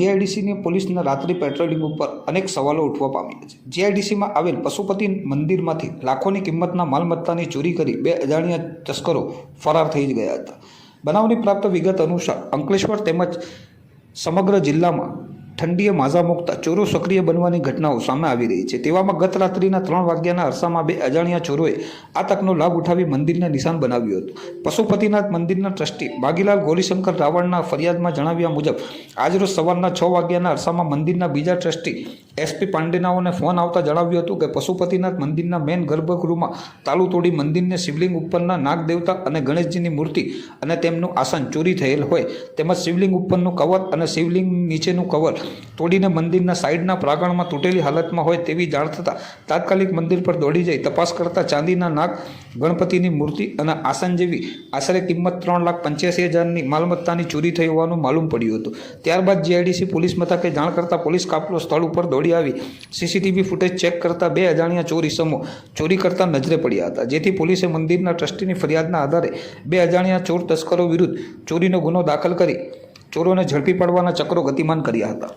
જીઆઈડીસીની પોલીસના રાત્રિ પેટ્રોલિંગ ઉપર અનેક સવાલો ઉઠવા પામ્યા છે. જીઆઈડીસીમાં આવેલ પશુપતિ મંદિરમાંથી લાખોની કિંમતના માલમત્તાની ચોરી કરી બે અજાણ્યા તસ્કરો ફરાર થઈ ગયા હતા. બનાવની પ્રાપ્ત વિગત અનુસાર અંકલેશ્વર તેમજ સમગ્ર જિલ્લામાં ઠંડીએ માઝા મૂકતા, ચોરો સક્રિય બનવાની ઘટનાઓ સામે આવી રહી છે. તેવામાં ગત રાત્રિના ત્રણ વાગ્યાના અરસામાં બે અજાણ્યા ચોરોએ આ તકનો લાભ ઉઠાવી મંદિરને નિશાન બનાવ્યું હતું. પશુપતિનાથ મંદિરના ટ્રસ્ટી બાગીલાલ ગોરીશંકર રાવણના ફરિયાદમાં જણાવ્યા મુજબ, આજરોજ સવારના છ વાગ્યાના અરસામાં મંદિરના બીજા ટ્રસ્ટી એસપી પાંડેનાઓને ફોન આવતા જણાવ્યું હતું કે પશુપતિનાથ મંદિરના મેન ગર્ભગૃહમાં તાલુ તોડી મંદિરને શિવલિંગ ઉપરના નાગદેવતા અને ગણેશજીની મૂર્તિ અને તેમનું આસન ચોરી થયેલ હોય. તેમજ શિવલિંગ ઉપરનું કવર અને શિવલિંગ નીચેનું કવર તોડીને મંદિરના સાઈડના પ્રાંગણમાં તૂટેલી હાલતમાં હોય તેવી જાણ થતાં તાત્કાલિક મંદિર પર દોડી જઈ તપાસ કરતા ચાંદીના નાક ગણપતિની મૂર્તિ અને આસન જેવી આશરે કિંમત ત્રણ લાખ પંચ્યાસી હજારની માલમત્તાની ચોરી થઈ હોવાનું માલુમ પડ્યું હતું. ત્યારબાદ જીઆઈડીસી પોલીસ મથકે જાણ કરતા પોલીસ કાફલો સ્થળ ઉપર દોડી આવી. સીસીટીવી ફૂટેજ ચેક કરતાં બે અજાણ્યા ચોરી સમો ચોરી કરતા નજરે પડ્યા હતા, જેથી પોલીસે મંદિરના ટ્રસ્ટીની ફરિયાદના આધારે બે અજાણ્યા ચોર તસ્કરો વિરુદ્ધ ચોરીનો ગુનો દાખલ કરી ચોરોને ઝડપી પાડવાના ચક્રો ગતિમાન કર્યા હતા.